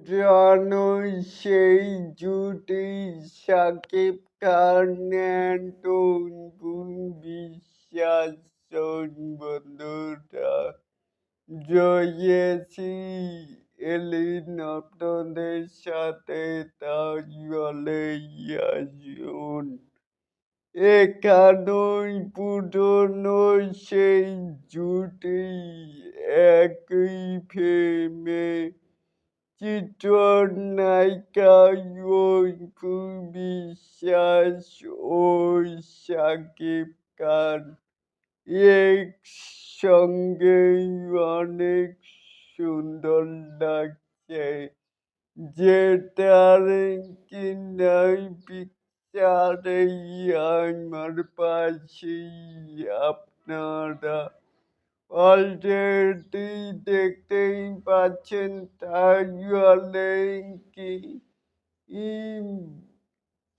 জানোই সেই জুটি শাকিব খান বিশ্বাস বন্ধুরা। জয়েছি এলিন আপনাদের সাথে তাহলে আসুন। এখানেই পুরনো সেই জুটি একই ফেমে চিত্রনায়িকা অপু বিশ্বাস ও শাকিব খান একসঙ্গে অনেক সুন্দর লাগছে যেটার কিনা পিকচারে আমার পাশেই আপনারা অলরেডি দেখতেই পাচ্ছেন তাহলে কি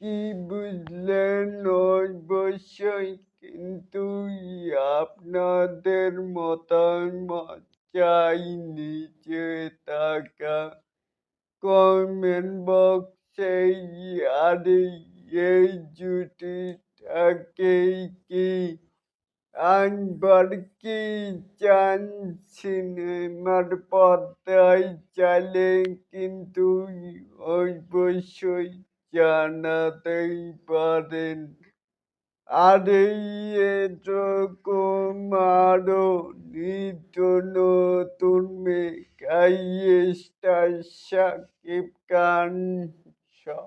কি বুঝলেন অবশ্যই, কিন্তু আপনাদের মতামত চাই নিচে থাকা কমেন্ট বক্সে আর এই জুটিটাকে কি আনবার চান সিনেমার পর্দায় চালে কিন্তু অবশ্যই জানাতেই পারেন। আর এই এরকম আরও নিত্য নতুন মেকাই স্টার সাকিব খান সহ